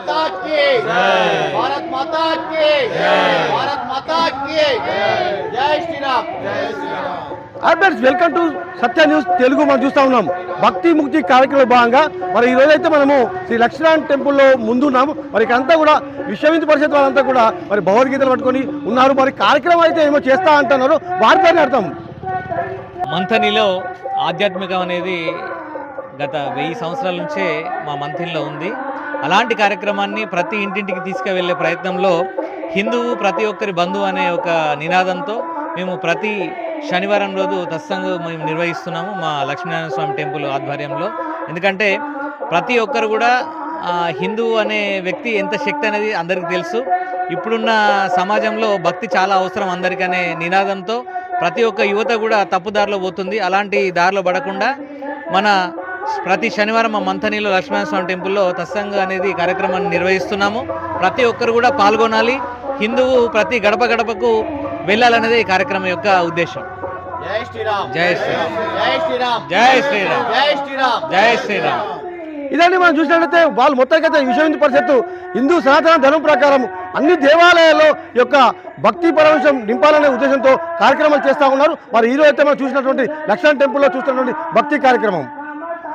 माता की भारत माता की भारत माता की जय श्री राम जय Shri Ram adverse welcome to Satya news Telugu మనం చూస్తా ఉన్నాం భక్తి ముక్తి కార్యక్రమంలో భాగంగా మరి ఈ రోజైతే మనము శ్రీ లక్ష్మీనారాయణ టెంపుల్లో ముందున్నాము మరి ఇక్కడంతా కూడా విశ్వ హిందూ పరిషత్ వాళ్ళంతా కూడా మరి భగవద్గీతలు పట్టుకొని ఉన్నారు మరి కార్యక్రమం అయితే ఏమో చేస్తా అంటున్నారు వారితోనే అర్థం మంథనిలో ఆధ్యాత్మికం అనేది గత వెయ్యి సంవత్సరాల నుంచే మా మంథనిలో ఉంది అలాంటి కార్యక్రమాన్ని ప్రతి ఇంటింటికి తీసుకువెళ్ళే ప్రయత్నంలో హిందువు ప్రతి ఒక్కరి బంధువు అనే ఒక నినాదంతో మేము ప్రతి శనివారం రోజు తత్సంగ్ మేము నిర్వహిస్తున్నాము మా లక్ష్మీనారాయణ స్వామి టెంపుల్ ఆధ్వర్యంలో. ఎందుకంటే ప్రతి ఒక్కరు కూడా హిందువు అనే వ్యక్తి ఎంత శక్తి అనేది అందరికీ తెలుసు. ఇప్పుడున్న సమాజంలో భక్తి చాలా అవసరం అందరికనే నినాదంతో ప్రతి ఒక్క యువత కూడా తప్పుదారిలో పోతుంది. అలాంటి దారిలో పడకుండా మన ప్రతి శనివారం మా మంథనీలో లక్ష్మీనరస్వామి టెంపుల్లో తత్సంగ అనేది కార్యక్రమాన్ని నిర్వహిస్తున్నాము. ప్రతి ఒక్కరు కూడా పాల్గొనాలి. హిందువు ప్రతి గడప గడపకు వెళ్ళాలనేది ఈ కార్యక్రమం యొక్క ఉద్దేశం. జై శ్రీరామ్. జై శ్రీరామ్. జై శ్రీరామ్. జై శ్రీరామ్. జై శ్రీరామ్. ఇదండి మనం చూసినట్లయితే వాళ్ళు మొత్తం విశ్వ హిందూ పరిషత్తు? హిందూ సనాతన ధర్మం ప్రకారం అన్ని దేవాలయాల్లో యొక్క భక్తి పరవశం నింపాలనే ఉద్దేశంతో కార్యక్రమాలు చేస్తూ ఉన్నారు. మరి ఈరోజు అయితే మనం చూసినటువంటి లక్ష్మణ్ టెంపుల్లో చూస్తున్నటువంటి భక్తి కార్యక్రమం.